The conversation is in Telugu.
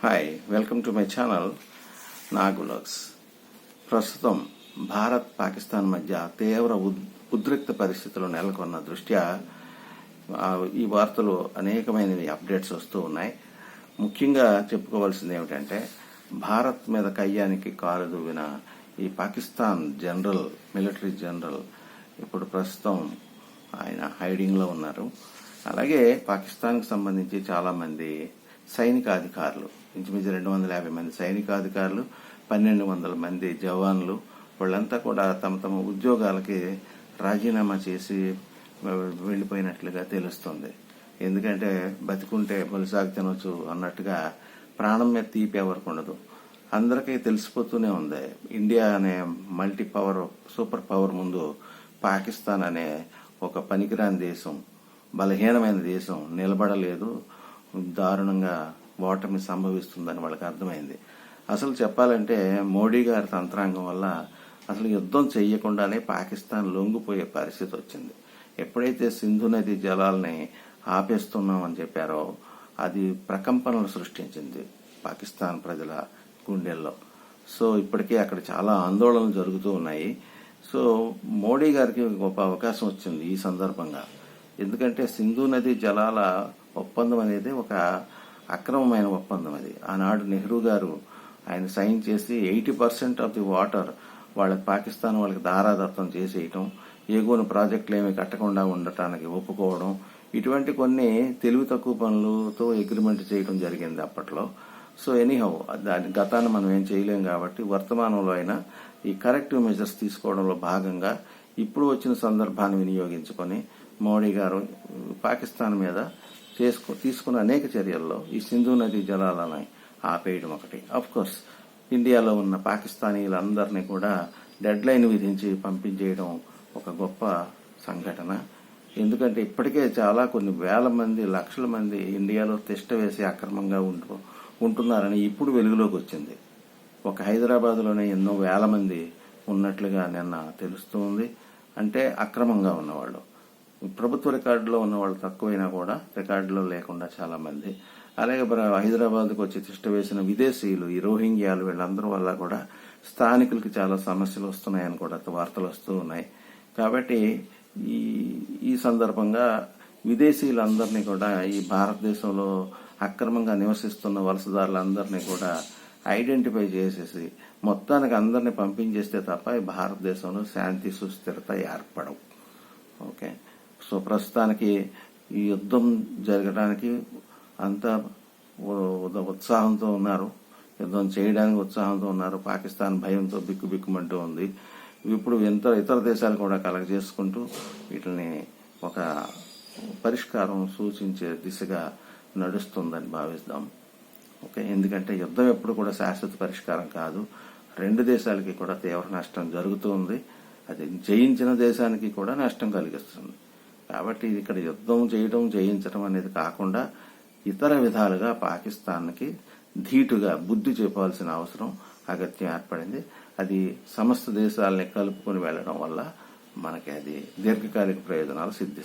Hi welcome to my channel నాగులక్స్ ప్రస్తుతం భారత్ పాకిస్తాన్ మధ్య తీవ్ర ఉద్- ఉద్రిక్త పరిస్థితులు నెలకొన్న దృష్ట్యా ఈ వార్తలు అనేకమైనవి అప్డేట్స్ వస్తూ ఉన్నాయి. ముఖ్యంగా చెప్పుకోవాల్సింది ఏమిటంటే భారత్ మీద కయ్యానికి కాలు దువ్విన ఈ పాకిస్తాన్ జనరల్ మిలిటరీ జనరల్ ఇప్పుడు ప్రస్తుతం ఆయన హైడింగ్లో ఉన్నారు. అలాగే పాకిస్తాన్కి సంబంధించి చాలామంది సైనిక అధికారులు ఇంచుమించు రెండు వందల యాభై మంది సైనికాధికారులు పన్నెండు వందల మంది జవాన్లు వాళ్ళంతా కూడా తమ తమ ఉద్యోగాలకి రాజీనామా చేసి వెళ్ళిపోయినట్లుగా తెలుస్తుంది. ఎందుకంటే బతికుంటే బలిసాగు తినొచ్చు అన్నట్టుగా ప్రాణం మీద తీపి ఎవరికి ఉండదు. అందరికీ తెలిసిపోతూనే ఉంది. ఇండియా అనే మల్టీ పవర్ సూపర్ పవర్ ముందు పాకిస్తాన్ అనే ఒక పనికిరాని దేశం బలహీనమైన దేశం నిలబడలేదు దారుణంగా ఓటమి సంభవిస్తుందని వాళ్ళకి అర్థమైంది. అసలు చెప్పాలంటే మోడీ గారి తంత్రాంగం వల్ల అసలు యుద్ధం చేయకుండానే పాకిస్తాన్ లొంగిపోయే పరిస్థితి వచ్చింది. ఎప్పుడైతే సింధు నది జలాల్ని ఆపేస్తున్నామని చెప్పారో అది ప్రకంపనలు సృష్టించింది పాకిస్తాన్ ప్రజల గుండెల్లో. సో ఇప్పటికే అక్కడ చాలా ఆందోళనలు జరుగుతూ ఉన్నాయి. సో మోడీ గారికి గొప్ప అవకాశం వచ్చింది ఈ సందర్భంగా. ఎందుకంటే సింధు నది జలాల ఒప్పందం అనేది ఒక అక్రమమైన ఒప్పందం అది. ఆనాడు నెహ్రూ గారు ఆయన సైన్ చేసి eighty percent of the water వాళ్ళకి పాకిస్తాన్ వాళ్ళకి దారాదత్తం చేసేయటం ఏగోని ప్రాజెక్టులు ఏమి కట్టకుండా ఉండటానికి ఒప్పుకోవడం ఇటువంటి కొన్ని తెలివి తక్కువ పనులతో అగ్రిమెంట్ చేయడం జరిగింది అప్పట్లో. సో ఎనీహౌ దాని గతాన్ని మనం ఏం చేయలేం కాబట్టి వర్తమానంలో అయినా ఈ కరెక్టివ్ మెజర్స్ తీసుకోవడంలో భాగంగా ఇప్పుడు వచ్చిన సందర్భాన్ని వినియోగించుకొని మోడీ గారు పాకిస్తాన్ మీద చేసుకో తీసుకున్న అనేక చర్యల్లో ఈ సింధు నది జలాలను ఆపేయడం ఒకటి. అఫ్ కోర్స్ ఇండియాలో ఉన్న పాకిస్తానీలందరినీ కూడా డెడ్ లైన్ విధించి పంపించేయడం ఒక గొప్ప సంఘటన. ఎందుకంటే ఇప్పటికే చాలా కొన్ని వేల మంది లక్షల మంది ఇండియాలో తిష్ట వేసి అక్రమంగా ఉంటూ ఉంటున్నారని ఇప్పుడు వెలుగులోకి వచ్చింది. ఒక హైదరాబాద్లోనే ఎన్నో వేల మంది ఉన్నట్లుగా నిన్న తెలుస్తుంది అంటే అక్రమంగా ఉన్నవాళ్ళు. ప్రభుత్వ రికార్డులో ఉన్న వాళ్ళు తక్కువైనా కూడా రికార్డులో లేకుండా చాలా మంది అలాగే హైదరాబాద్కు వచ్చి తిష్ట వేసిన విదేశీయులు ఈ రోహింగ్యాలు వీళ్ళందరి వల్ల కూడా స్థానికులకి చాలా సమస్యలు వస్తున్నాయని కూడా వార్తలు వస్తూ ఉన్నాయి. కాబట్టి ఈ ఈ సందర్భంగా విదేశీయులందరినీ కూడా ఈ భారతదేశంలో అక్రమంగా నివసిస్తున్న వలసదారులందరినీ కూడా ఐడెంటిఫై చేసేసి మొత్తానికి అందరినీ పంపించేస్తే తప్ప ఈ భారతదేశంలో శాంతి సుస్థిరత ఏర్పడవు. ఓకే? సో ప్రస్తుతానికి ఈ యుద్ధం జరగడానికి అంతా ఉత్సాహంతో ఉన్నారు. యుద్ధం చేయడానికి ఉత్సాహంతో ఉన్నారు. పాకిస్తాన్ భయంతో బిక్కుబిక్కుమంటూ ఉంది. ఇప్పుడు ఎంత ఇతర దేశాలు కూడా కలెక్ట్ చేసుకుంటూ వీటిని ఒక పరిష్కారం సూచించే దిశగా నడుస్తుందని భావిస్తాం ఓకే? ఎందుకంటే యుద్ధం ఎప్పుడు కూడా శాశ్వత పరిష్కారం కాదు. రెండు దేశాలకి కూడా తీవ్ర నష్టం జరుగుతుంది అది జయించిన దేశానికి కూడా నష్టం కలిగిస్తుంది. కాబట్టి ఇది ఇక్కడ యుద్ధం చేయడం చేయించడం అనేది కాకుండా ఇతర విధాలుగా పాకిస్తాన్కి ధీటుగా బుద్ధి చెప్పాల్సిన అవసరం అగత్యం ఏర్పడింది. అది సమస్త దేశాలని కలుపుకొని వెళ్ళడం వల్ల మనకి అది దీర్ఘకాలిక ప్రయోజనాలు సిద్ధిస్తాయి.